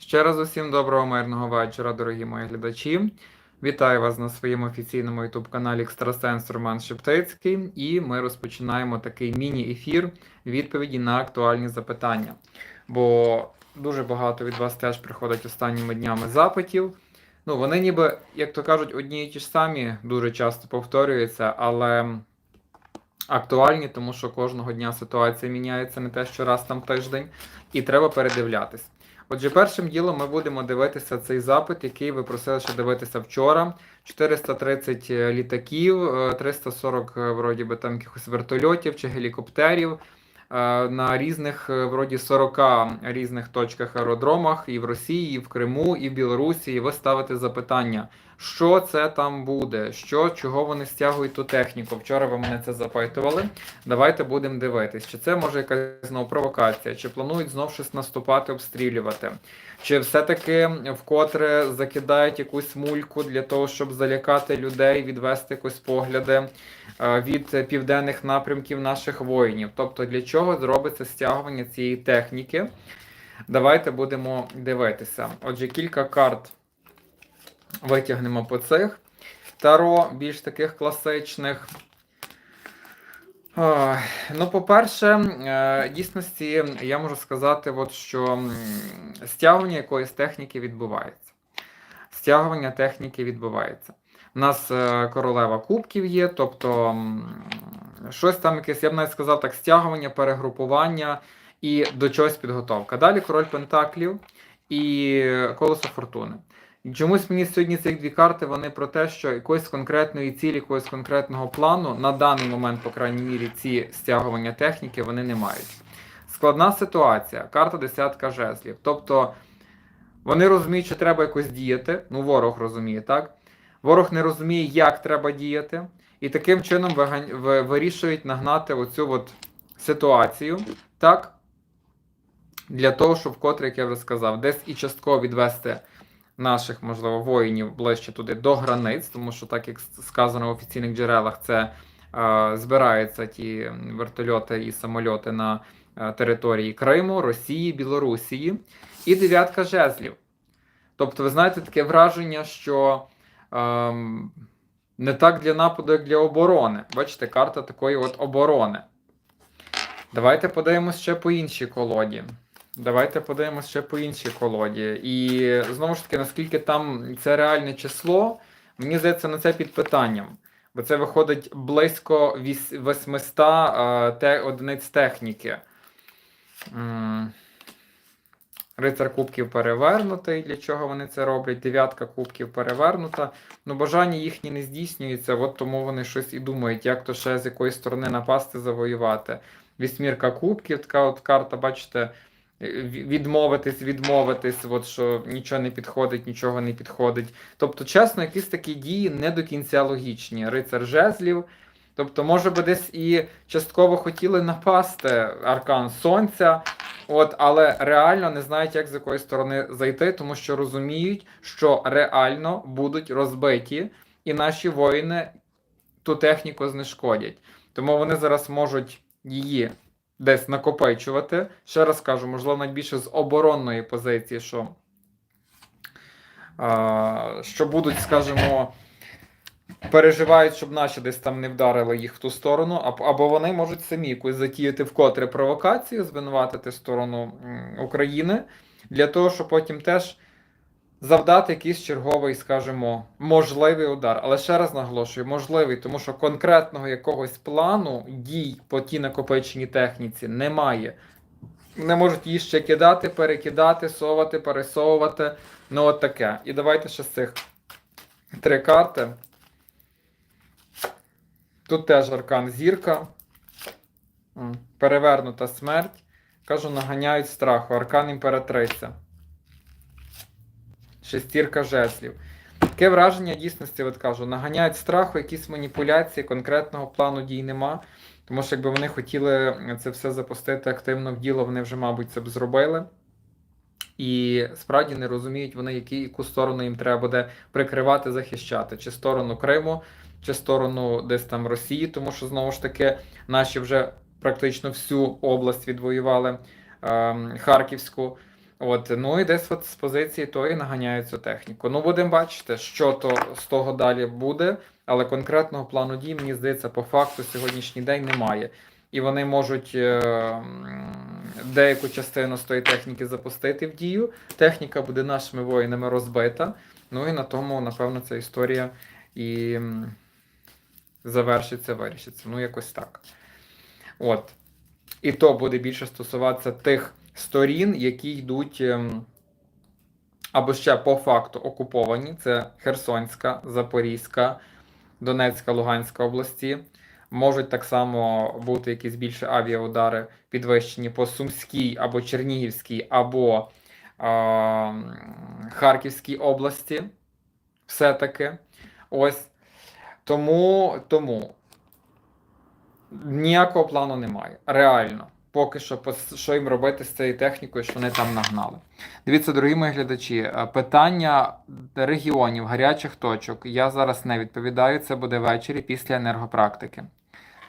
Ще раз усім доброго мирного вечора, дорогі мої глядачі. Вітаю вас на своєму офіційному ютуб-каналі Екстрасенс Роман Шептицький, і ми розпочинаємо такий міні-ефір відповіді на актуальні запитання. Бо дуже багато від вас теж приходить останніми днями запитів. Ну, вони ніби, як то кажуть, одні і ті ж самі дуже часто повторюються, але актуальні, тому що кожного дня ситуація міняється не те, що раз там тиждень, і треба передивлятись. Отже, першим ділом ми будемо дивитися цей запит, який ви просили ще дивитися вчора. 430 літаків, е, 340 е, вроді би там якихось вертольотів чи гелікоптерів е, на різних, е, вроді 40 різних точках аеродромах і в Росії, і в Криму, і в Білорусі. І ви ставите запитання, що це там буде, що, чого вони стягують ту техніку. Вчора ви мене це запитували. Давайте будемо дивитись, чи це може якась знову провокація, чи планують знов щось наступати, обстрілювати, чи все-таки вкотре закидають якусь мульку для того, щоб залякати людей, відвести якось погляди е, від південних напрямків наших воїнів. Тобто для чого зробиться стягування цієї техніки? Давайте будемо дивитися. Отже, кілька карт витягнемо по цих. Таро більш таких класичних. Ну, по-перше, е, дійсності я можу сказати, от, що стягування якоїсь техніки відбувається. Стягування техніки відбувається. У нас е, королева кубків є, тобто щось там якесь, я б навіть сказав так, стягування, перегрупування і до чогось підготовка. Далі король Пентаклів і колесо фортуни. Чомусь мені сьогодні ці дві карти вони про те, що якоїсь конкретної цілі, якогось конкретного плану на даний момент, по крайній мірі, ці стягування техніки вони не мають. Складна ситуація. Карта десятка жезлів. Тобто вони розуміють, що треба якось діяти. Ну, ворог розуміє, так? Ворог не розуміє, як треба діяти, і таким чином вирішують нагнати оцю от ситуацію, так? Для того, щоб вкотре, як я вже сказав, десь і частково відвести наших, можливо, воїнів ближче туди до границь, тому що, так як сказано в офіційних джерелах, це е, збираються ті вертольоти і самольоти на е, території Криму, Росії, Білорусії. І дев'ятка жезлів. Тобто, ви знаєте, таке враження, що ем, не так для нападу, як для оборони. Бачите, карта такої от оборони. Давайте подивимось ще по іншій колоді. Давайте подивимось ще по іншій колоді. І знову ж таки, наскільки там це реальне число, мені здається, на це під питанням. Бо це виходить близько 800 е, те, одиниць техніки. Рицар кубків перевернутий. Для чого вони це роблять? Дев'ятка кубків перевернута. Ну, бажання їхні не здійснюється, от тому вони щось і думають, як то ще з якої сторони напасти, завоювати. Вісьмірка кубків, така от карта, бачите, відмовитись, відмовитись, от що нічого не підходить, нічого не підходить. Тобто, чесно, якісь такі дії не до кінця логічні. Рицар жезлів. Тобто, може би десь і частково хотіли напасти аркан сонця, от, але реально не знають, як з якої сторони зайти, тому що розуміють, що реально будуть розбиті, і наші воїни ту техніку знешкодять. Тому вони зараз можуть її десь накопичувати. Ще раз кажу, можливо, навіть більше з оборонної позиції, що, що будуть, скажімо, переживають, щоб наші десь там не вдарили їх в ту сторону, або, вони можуть самі якусь затіяти вкотре провокацію, звинуватити сторону України, для того, щоб потім теж завдати якийсь черговий, скажімо, можливий удар. Але ще раз наголошую, можливий, тому що конкретного якогось плану дій по тій накопиченій техніці немає. Не можуть її ще кидати, перекидати, совати, пересовувати. Ну, от таке. І давайте ще з цих три карти. Тут теж аркан зірка. Перевернута смерть. Кажу, наганяють страху. Аркан імператриця. Шестірка жезлів. Таке враження дійсності, от кажу, наганяють страху, якісь маніпуляції, конкретного плану дій нема. Тому що якби вони хотіли це все запустити активно в діло, вони вже, мабуть, це б зробили. І справді не розуміють вони, які, яку сторону їм треба буде прикривати, захищати, чи сторону Криму, чи сторону десь там Росії, тому що знову ж таки наші вже практично всю область відвоювали ем, Харківську. От, ну і десь от з позиції тої наганяють цю техніку. Ну, будемо бачити, що то з того далі буде, але конкретного плану дій, мені здається, по факту сьогоднішній день немає. І вони можуть е, деяку частину з тої техніки запустити в дію. Техніка буде нашими воїнами розбита. Ну і на тому, напевно, ця історія і завершиться, вирішиться. Ну, якось так. От. І то буде більше стосуватися тих сторін, які йдуть ем, або ще по факту окуповані. Це Херсонська, Запорізька, Донецька, Луганська області. Можуть так само бути якісь більше авіаудари підвищені по Сумській або Чернігівській, або е, Харківській області. Все-таки. Ось. Тому, тому ніякого плану немає. Реально. Поки що, що їм робити з цією технікою, що вони там нагнали. Дивіться, дорогі мої глядачі, е, питання регіонів, гарячих точок. Я зараз не відповідаю. Це буде ввечері після енергопрактики.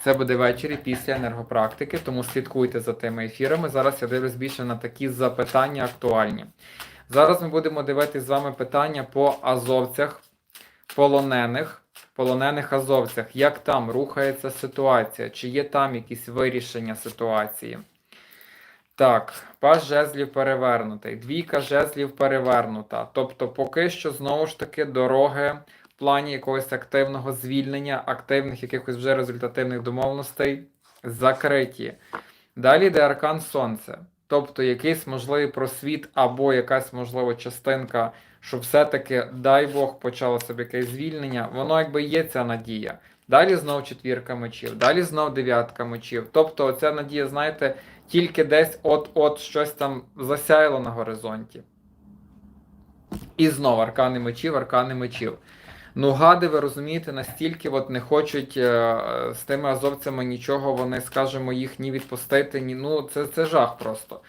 Це буде ввечері після енергопрактики, тому слідкуйте за тими ефірами. Зараз я дивлюсь більше на такі запитання актуальні. Зараз ми будемо дивитися з вами питання по азовцях, полонених, полонених азовцях. Як там рухається ситуація? Чи є там якісь вирішення ситуації? Так, пас жезлів перевернутий, двійка жезлів перевернута. Тобто, поки що знову ж таки дороги в плані якогось активного звільнення, активних якихось вже результативних домовленостей закриті. Далі йде аркан Сонце. Тобто якийсь можливий просвіт або якась можлива частинка, що все-таки, дай Бог, почалося б якесь звільнення, воно якби є ця надія. Далі знов четвірка мечів, далі знов дев'ятка мечів. Тобто, оця надія, знаєте, тільки десь от-от щось там засяяло на горизонті. І знов аркани мечів, аркани мечів. Ну, гади, ви розумієте, настільки от не хочуть е, з тими азовцями нічого, вони, скажімо, їх ні відпустити, ні. Ну, це, це жах просто.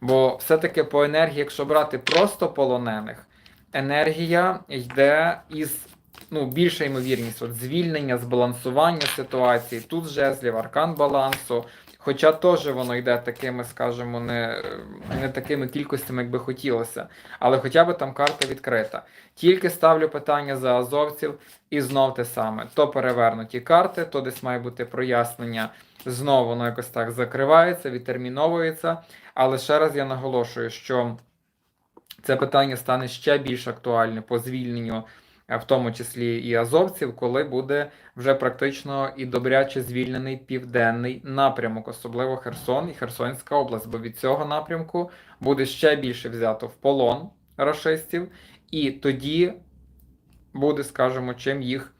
Бо все-таки по енергії, якщо брати просто полонених, енергія йде із ну, більша ймовірність от, звільнення, збалансування ситуації. Тут жезлів, аркан балансу. Хоча теж воно йде такими, скажімо, не, не такими кількостями, як би хотілося. Але хоча б там карта відкрита. Тільки ставлю питання за азовців і знов те саме. То перевернуті карти, то десь має бути прояснення. Знову воно якось так закривається, відтерміновується. Але ще раз я наголошую, що це питання стане ще більш актуальним по звільненню, е, в тому числі і азовців, коли буде вже практично і добряче звільнений південний напрямок, особливо Херсон і Херсонська область. Бо від цього напрямку буде ще більше взято в полон рашистів, і тоді буде, скажімо, чим їх.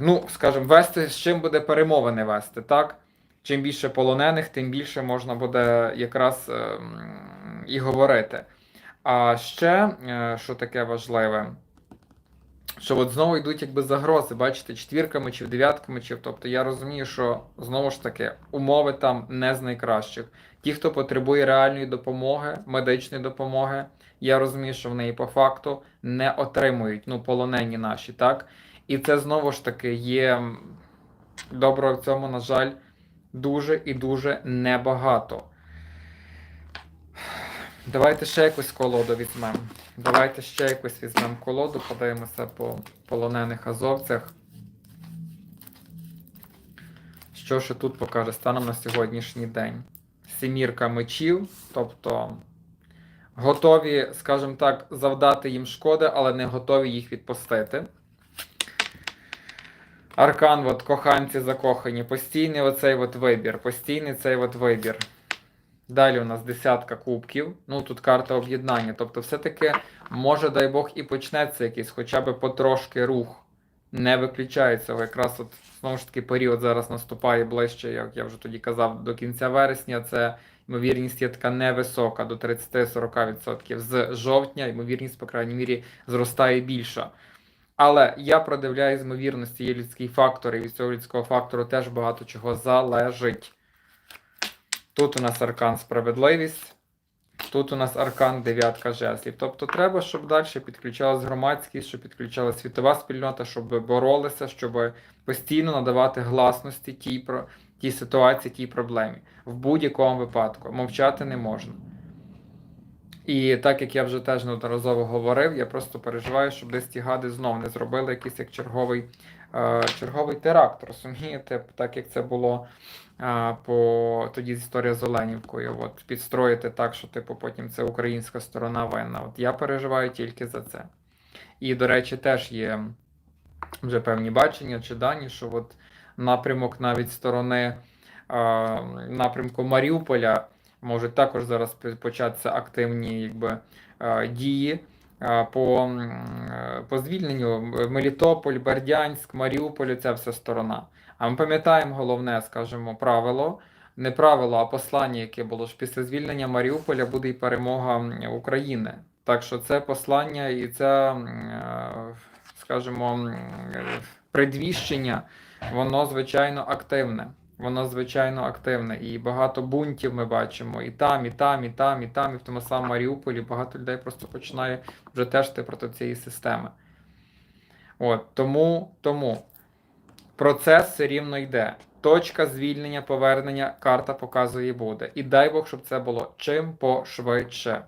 Ну, скажімо, вести, з чим буде перемовини вести, так? Чим більше полонених, тим більше можна буде якраз ем, і говорити. А ще, е, що таке важливе, що от знову йдуть якби загрози, бачите, четвірка мечів, дев'ятка мечів. Тобто я розумію, що знову ж таки умови там не з найкращих. Ті, хто потребує реальної допомоги, медичної допомоги, я розумію, що в неї по факту не отримують ну, полонені наші, так? І це знову ж таки є м, доброго в цьому, на жаль, дуже і дуже небагато. Давайте ще якусь колоду візьмемо. Давайте ще якусь візьмемо колоду, подивимося по полонених азовцях. Що ж тут покаже станом на сьогоднішній день? Сімірка мечів, тобто готові, скажімо так, завдати їм шкоди, але не готові їх відпустити. Аркан, от коханці закохані, постійний оцей от вибір, постійний цей от вибір. Далі у нас десятка кубків. Ну тут карта об'єднання. Тобто, все-таки, може, дай Бог, і почнеться якийсь хоча б потрошки рух. Не виключається. Якраз от знову ж таки період зараз наступає ближче, як я вже тоді казав, до кінця вересня. Це ймовірність є така невисока, до 30-40%. З жовтня ймовірність, по крайній мірі, зростає більша. Але я продивляю з ймовірності, є людський фактор, і від цього людського фактору теж багато чого залежить. Тут у нас аркан справедливість, тут у нас аркан дев'ятка жезлів. Тобто треба, щоб далі підключалась громадськість, щоб підключала світова спільнота, щоб боролися, щоб постійно надавати гласності тій, тій ситуації, тій проблемі. В будь-якому випадку. Мовчати не можна. І так як я вже теж неодноразово говорив, я просто переживаю, щоб десь ті гади знов не зробили якийсь як черговий, черговий теракт, розумієте, так як це було е, по тоді історія з Оленівкою. От підстроїти так, що типу потім це українська сторона винна. От я переживаю тільки за це. І, до речі, теж є вже певні бачення чи дані, що от напрямок навіть сторони е, напрямку Маріуполя можуть також зараз початися активні якби, е, дії е, по, е, по звільненню Мелітополь, Бердянськ, Маріуполь, ця вся сторона. А ми пам'ятаємо головне, скажімо, правило. Не правило, а послання, яке було ж після звільнення Маріуполя буде і перемога України. Так що це послання і це, е, скажімо, е, предвіщення, воно звичайно активне. Воно звичайно активне. І багато бунтів ми бачимо і там, і там, і там, і там, і в тому самому Маріуполі багато людей просто починає вже тежти проти цієї системи. От, тому, тому процес все рівно йде. Точка звільнення, повернення, карта показує буде. І дай Бог, щоб це було чим пошвидше.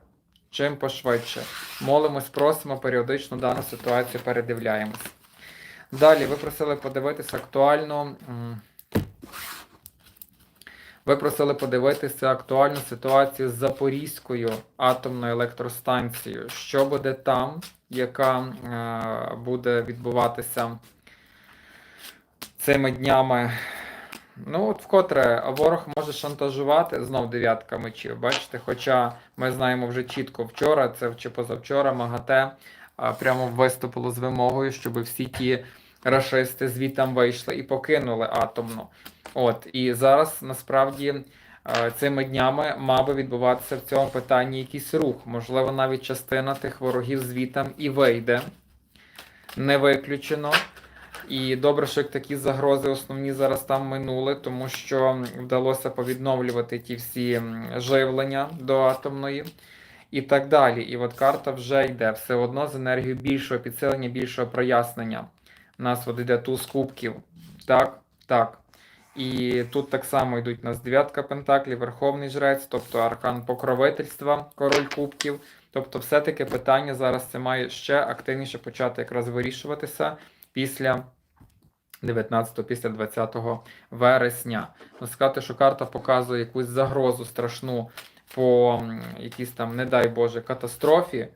Чим пошвидше. Молимось, просимо, періодично дану ситуацію передивляємось. Далі ви просили подивитися актуально. Ви просили подивитися актуальну ситуацію з Запорізькою атомною електростанцією. Що буде там, яка е, буде відбуватися цими днями? Ну, от вкотре ворог може шантажувати знов дев'ятка мечів. Бачите, хоча ми знаємо вже чітко вчора, це чи позавчора МАГАТЕ а, прямо виступило з вимогою, щоб всі ті рашисти звітам вийшли і покинули атомну. От і зараз насправді е, цими днями мав би відбуватися в цьому питанні якийсь рух. Можливо, навіть частина тих ворогів звітам і вийде. Не виключено. І добре, що як такі загрози основні зараз там минули, тому що вдалося повідновлювати ті всі живлення до атомної і так далі. І от карта вже йде все одно з енергією більшого підсилення, більшого прояснення. У нас от йде туз кубків. Так, так. І тут так само йдуть нас дев'ятка пентаклів, верховний жрець, тобто аркан покровительства, король кубків. Тобто, все-таки питання зараз це має ще активніше почати якраз вирішуватися після 19-го, після 20 вересня. Ну, сказати, що карта показує якусь загрозу страшну по якійсь там, не дай Боже, катастрофі.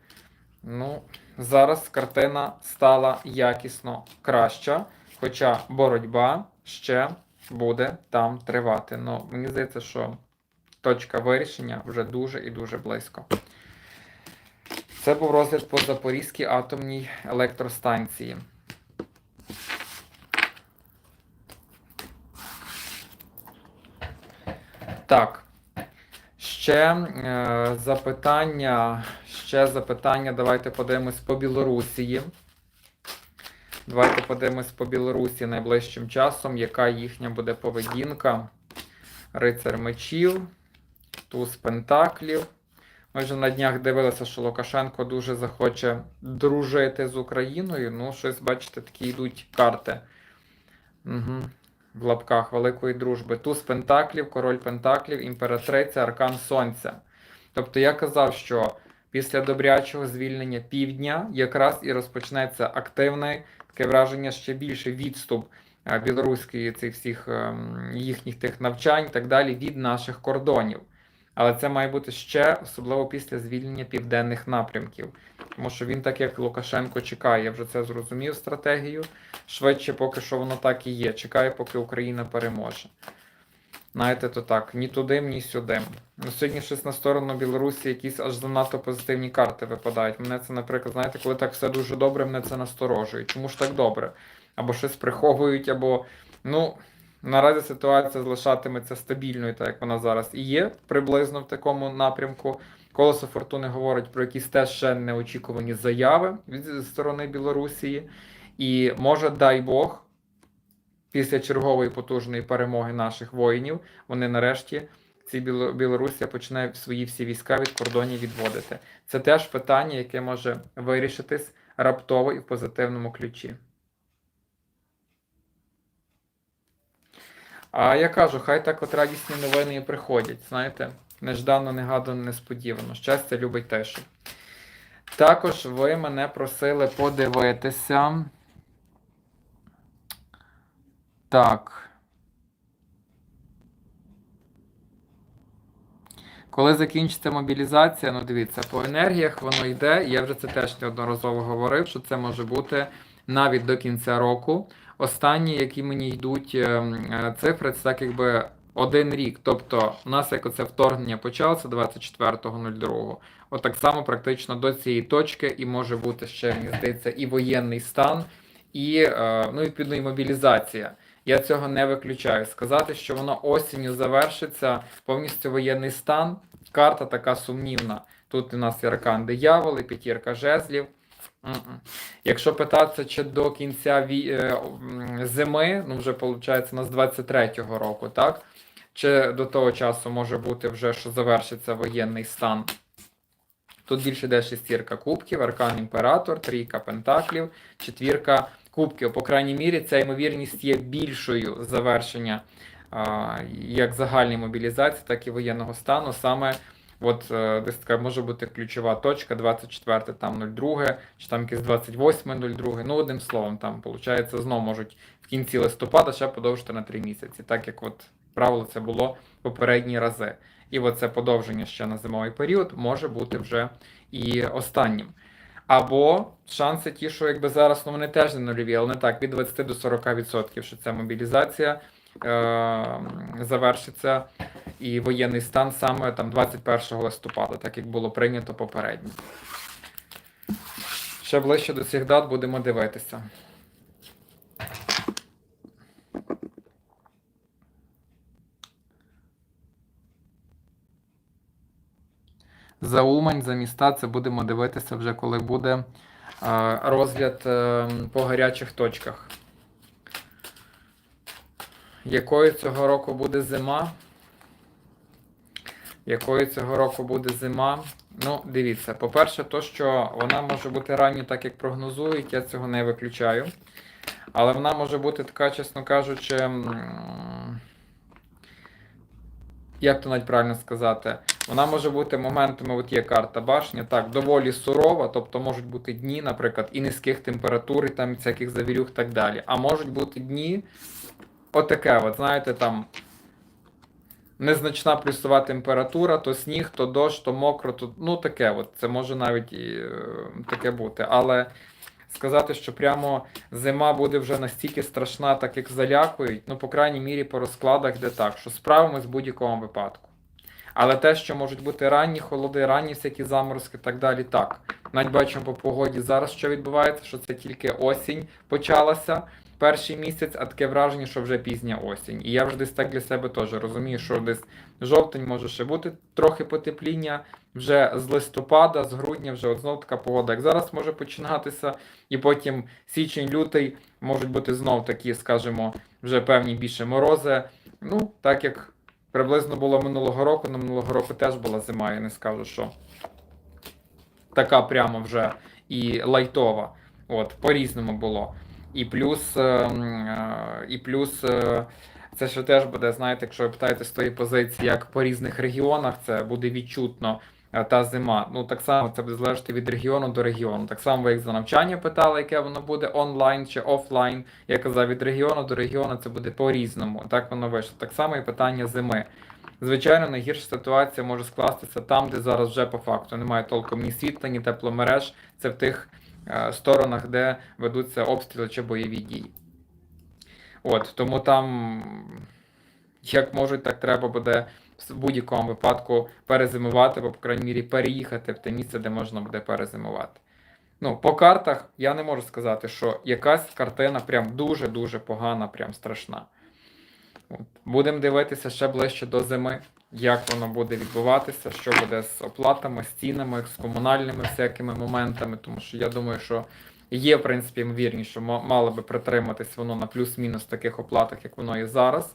Ну, зараз картина стала якісно краща, хоча боротьба ще буде там тривати. Ну, мені здається, що точка вирішення вже дуже і дуже близько. Це був розгляд по Запорізькій атомній електростанції. Так. Ще е, запитання. Ще запитання. Давайте подивимось по Білорусії. Давайте подивимось по Білорусі найближчим часом, яка їхня буде поведінка. Рицар мечів, туз пентаклів. Ми вже на днях дивилися, що Лукашенко дуже захоче дружити з Україною. Ну, щось, бачите, такі йдуть карти. Угу. В лапках великої дружби. Туз пентаклів, король пентаклів, імператриця, аркан сонця. Тобто я казав, що після добрячого звільнення півдня якраз і розпочнеться активне таке враження ще більше відступ білоруської цих всіх ем, їхніх тих навчань і так далі від наших кордонів. Але це має бути ще особливо після звільнення південних напрямків. Тому що він, так як Лукашенко, чекає, вже це зрозумів стратегію. Швидше, поки що воно так і є. Чекає, поки Україна переможе. Знаєте, то так, ні туди, ні сюди. Ну, сьогодні щось на сторону Білорусі якісь аж занадто позитивні карти випадають. Мене це, наприклад, знаєте, коли так все дуже добре, мене це насторожує. Чому ж так добре? Або щось приховують, або. Ну, наразі ситуація залишатиметься стабільною, так як вона зараз і є, приблизно в такому напрямку. Колесо Фортуни говорить про якісь теж ще неочікувані заяви від сторони Білорусі. І може, дай Бог, після чергової потужної перемоги наших воїнів, вони нарешті, ці Біло- Білорусія почне свої всі війська від кордонів відводити. Це теж питання, яке може вирішитись раптово і в позитивному ключі. А я кажу, хай так от радісні новини і приходять, знаєте. Неждано, негадано, несподівано. Щастя любить тишу. Також ви мене просили подивитися. Так. Коли закінчиться мобілізація, ну дивіться, по енергіях воно йде. Я вже це теж неодноразово говорив, що це може бути навіть до кінця року. Останні, які мені йдуть ем, е, цифри, це так якби один рік. Тобто, у нас як оце вторгнення почалося 24.02. От так само практично до цієї точки, і може бути ще, мені здається, і воєнний стан, і е, ну, відповідно, і мобілізація. Я цього не виключаю. Сказати, що воно осінню завершиться повністю воєнний стан. Карта така сумнівна. Тут у нас і аркан диявол, і п'ятірка жезлів. Якщо питатися, чи до кінця е, зими, ну вже виходить, у нас 23-го року, так? Чи до того часу може бути вже, що завершиться воєнний стан? Тут більше йде шестірка кубків, аркан імператор, трійка пентаклів, четвірка кубків. По крайній мірі, ця ймовірність є більшою завершення як загальної мобілізації, так і воєнного стану. Саме от е, десь така може бути ключова точка, 24 там 02, чи там якесь 28 02. Ну, одним словом, там, виходить, знову можуть в кінці листопада ще подовжити на 3 місяці, так як от правило це було попередні рази. І оце подовження ще на зимовий період може бути вже і останнім. Або шанси ті, що якби зараз ну, вони теж не нульові, але не так, від 20 до 40%, що ця мобілізація е- завершиться і воєнний стан саме там 21 листопада, так як було прийнято попередньо. Ще ближче до цих дат будемо дивитися. За Умань, за міста це будемо дивитися вже коли буде е, розгляд е, по гарячих точках. Якою цього року буде зима? Якою цього року буде зима? Ну, дивіться, по-перше, то, що вона може бути ранньо, так як прогнозують, я цього не виключаю. Але вона може бути така, чесно кажучи, як то навіть правильно сказати, вона може бути моментами, от є карта башня, так, доволі сурова, тобто можуть бути дні, наприклад, і низьких температур, і там всяких завірюх і так далі. А можуть бути дні, отаке, от, знаєте, там незначна плюсова температура, то сніг, то дощ, то мокро, то ну таке. от, Це може навіть і е, таке бути. Але сказати, що прямо зима буде вже настільки страшна, так як залякують, ну, по крайній мірі, по розкладах де так, що справимось в будь-якому випадку. Але те, що можуть бути ранні холоди, ранні всякі заморозки і так далі, так. Навіть бачимо по погоді зараз, що відбувається, що це тільки осінь почалася, перший місяць, а таке враження, що вже пізня осінь. І я вже десь так для себе теж розумію, що десь жовтень може ще бути трохи потепління, вже з листопада, з грудня вже от знов така погода, як зараз може починатися, і потім січень-лютий можуть бути знов такі, скажімо, вже певні більше морози. Ну, так як приблизно було минулого року, на минулого року теж була зима, я не скажу, що така прямо вже і лайтова. От, по-різному було. І плюс, е, е, і плюс е, це ще теж буде, знаєте, якщо ви питаєте з тої позиції, як по різних регіонах це буде відчутно та зима. Ну так само це буде залежати від регіону до регіону. Так само ви як за навчання питали, яке воно буде онлайн чи офлайн. Я казав, від регіону до регіону це буде по-різному. Так воно вийшло. Так само і питання зими. Звичайно, найгірша ситуація може скластися там, де зараз вже по факту немає толком ні світла, ні тепломереж. Це в тих сторонах, де ведуться обстріли чи бойові дії. От, тому там, як можуть, так треба буде в будь-якому випадку перезимувати, або, по крайній мірі, переїхати в те місце, де можна буде перезимувати. Ну, по картах я не можу сказати, що якась картина прям дуже-дуже погана, прям страшна. Будемо дивитися ще ближче до зими, як воно буде відбуватися, що буде з оплатами, з цінами, з комунальними всякими моментами, тому що я думаю, що є, в принципі, ймовірність, що мало би притриматись воно на плюс-мінус таких оплатах, як воно є зараз.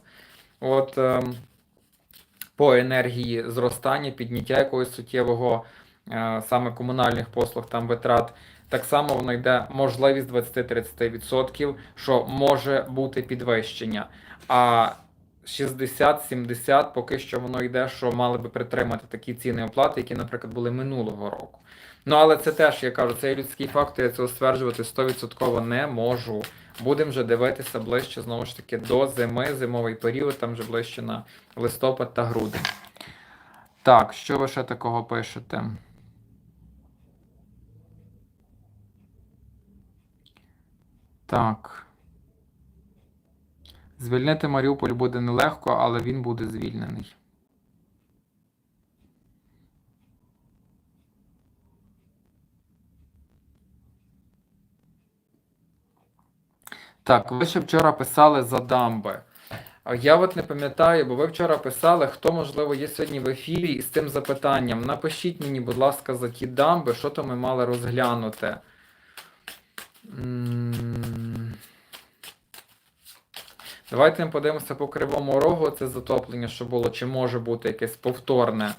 От ем, по енергії зростання, підняття якогось суттєвого е, саме комунальних послуг, там витрат. Так само воно йде можливість 20-30%, що може бути підвищення. А 60-70, поки що воно йде, що мали би притримати такі ціни оплати, які, наприклад, були минулого року. Ну, але це теж, я кажу, це людський фактор, я цього стверджувати 100% не можу. Будемо вже дивитися ближче, знову ж таки, до зими, зимовий період, там вже ближче на листопад та грудень. Так, що ви ще такого пишете? Так. Звільнити Маріуполь буде нелегко, але він буде звільнений. Так, ви ще вчора писали за дамби. Я от не пам'ятаю, бо ви вчора писали, хто, можливо, є сьогодні в ефірі із тим запитанням. Напишіть мені, будь ласка, за ті дамби, що то ми мали розглянути. М. Давайте подивимося по кривому рогу це затоплення, що було, чи може бути якесь повторне.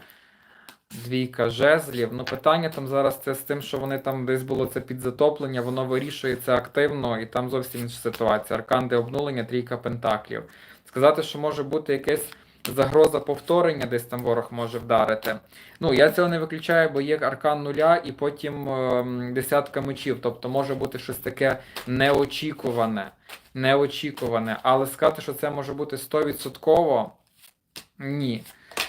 Двійка жезлів. Ну, питання там зараз це з тим, що вони там десь було це підзатоплення, воно вирішується активно, і там зовсім інша ситуація. Аркан де обнулення, трійка пентаклів. Сказати, що може бути якась загроза повторення, десь там ворог може вдарити. Ну, я цього не виключаю, бо є аркан нуля і потім ем, десятка мечів. Тобто може бути щось таке неочікуване. Неочікуване. Але сказати, що це може бути 100%, ні.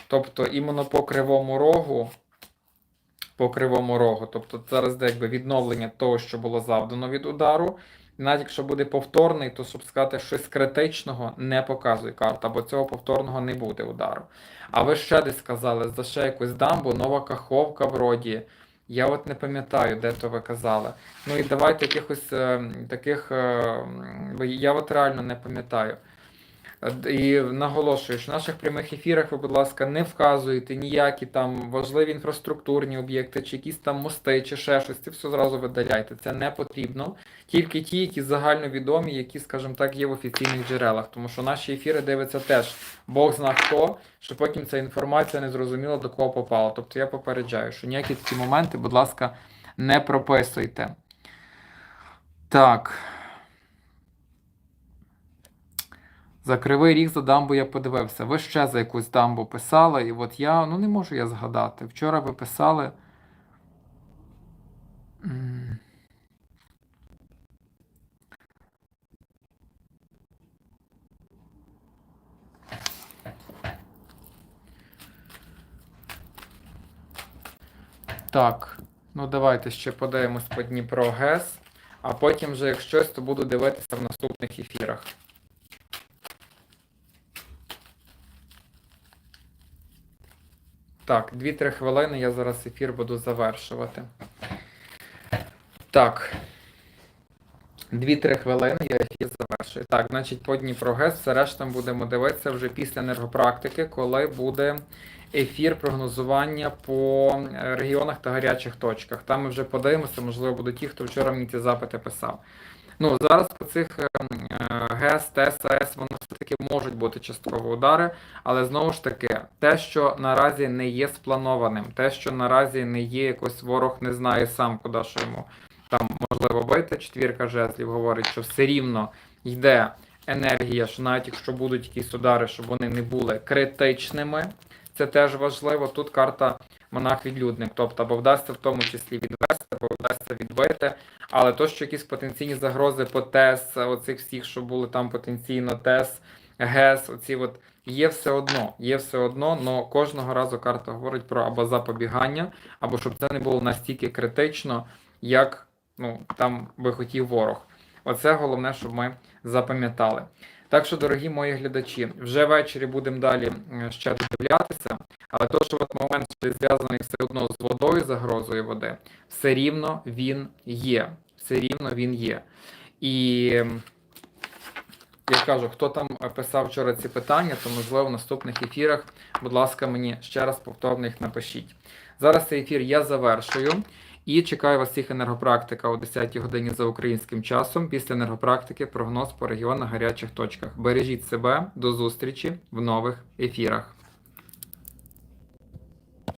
Тобто іменно по кривому рогу, по кривому рогу, тобто зараз де якби відновлення того, що було завдано від удару. Навіть якщо буде повторний, то щоб сказати щось критичного, не показує карта, бо цього повторного не буде удару. А ви ще десь сказали, за ще якусь дамбу, нова каховка вроді. Я от не пам'ятаю, де то ви казали. Ну і давайте якихось е, таких. Е, я от реально не пам'ятаю. І наголошую, що в наших прямих ефірах ви, будь ласка, не вказуєте ніякі там важливі інфраструктурні об'єкти, чи якісь там мости, чи ще щось. Це все зразу видаляйте. Це не потрібно. Тільки ті, які загальновідомі, які, скажімо так, є в офіційних джерелах. Тому що наші ефіри дивиться теж Бог зна хто, що потім ця інформація не зрозуміла до кого попала. Тобто я попереджаю, що ніякі такі моменти, будь ласка, не прописуйте. Так. За кривий ріг за дамбу я подивився. Ви ще за якусь дамбу писали, і от я ну не можу я згадати. Вчора ви писали. Так, ну давайте ще подивимось по Дніпро ГЕС, а потім вже, як щось, то буду дивитися в наступних ефірах. Так, 2-3 хвилини я зараз ефір буду завершувати. Так. 2-3 хвилини я ефір завершую. Так, значить, по Дніпрогес, все решта будемо дивитися вже після енергопрактики, коли буде ефір прогнозування по е, регіонах та гарячих точках. Там ми вже подивимося, можливо, будуть ті, хто вчора мені ці запити писав. Ну, зараз по цих ем, е, ГЕС, ТЕС, АЕС, вони все-таки можуть бути часткові удари, але знову ж таки, те, що наразі не є спланованим, те, що наразі не є якось ворог не знає сам, куди що йому там можливо бити. Четвірка жезлів говорить, що все рівно йде енергія, що навіть якщо будуть якісь удари, щоб вони не були критичними. Це теж важливо. Тут карта монах-відлюдник, тобто або вдасться в тому числі відвести, або вдасться відбити. Але то, що якісь потенційні загрози по ТЕС, оцих всіх, що були там потенційно ТЕС, ГЕС, оці от є все одно, є все одно, але кожного разу карта говорить про або запобігання, або щоб це не було настільки критично, як ну, там би хотів ворог. Оце головне, щоб ми запам'ятали. Так що, дорогі мої глядачі, вже ввечері будемо далі е, ще додивлятися, але то, що от момент що зв'язаний все одно з водою, загрозою води, все рівно він є. Все рівно він є. І я кажу, хто там писав вчора ці питання, то можливо в наступних ефірах, будь ласка, мені ще раз повторно їх напишіть. Зараз цей ефір я завершую. І чекаю вас всіх енергопрактика о 10 годині за українським часом. Після енергопрактики прогноз по регіонах гарячих точках. Бережіть себе, до зустрічі в нових ефірах.